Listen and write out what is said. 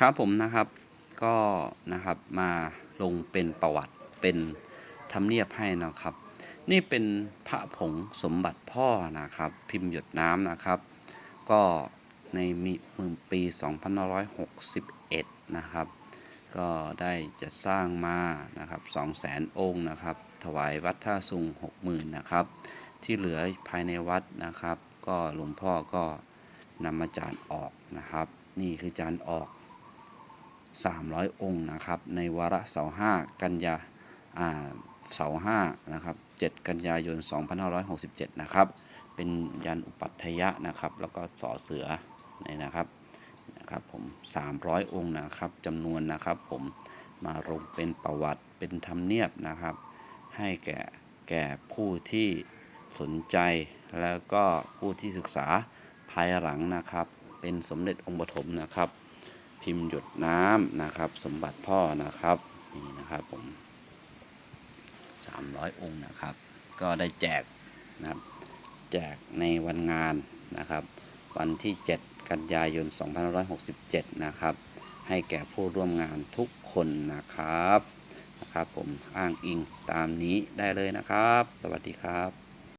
ครับผมนะครับก็นะครับมาลงเป็นประวัติเป็นทำเนียบให้นะครับ นี่เป็นพระผงสมบัติพ่อนะครับ พิมพ์หยดน้ำนะครับ ก็ในมีมือปี2561 นะครับ ก็ได้จะสร้างมานะครับ200,000 องค์นะครับ ถวายวัดท่าสุง 60,000 นะครับ ที่เหลือภายในวัดนะครับ ก็หลวงพ่อก็นำมาจานออกนะครับ นี่คือจานออก 300 องค์นะครับ ในวาระเสาห้ากันยาอ่าเสาห้านะครับ7กันยายน 2567 นะครับ เป็นยันอุปัฏฐยะนะครับ แล้วก็สอเสือนี่นะครับนะครับผม 300 องค์นะครับจำนวนนะครับผมมาลงเป็นประวัติเป็นธรรมเนียบนะครับ ให้แก่แก่ผู้ที่สนใจแล้วก็ผู้ที่ศึกษาภายหลังนะครับ เป็นสมเด็จองค์ปฐมนะครับ พิมพ์หยดน้ำนะครับ สมบัติพ่อนะครับนี่นะครับผม300 องค์นะครับ ก็ได้แจกนะครับ แจกในวันงานนะครับ วันที่ 7 กันยายน 2567 นะครับ ให้แก่ผู้ร่วมงานทุกคนนะครับนะครับ ผมอ้างอิงตามนี้ได้เลยนะครับ สวัสดีครับ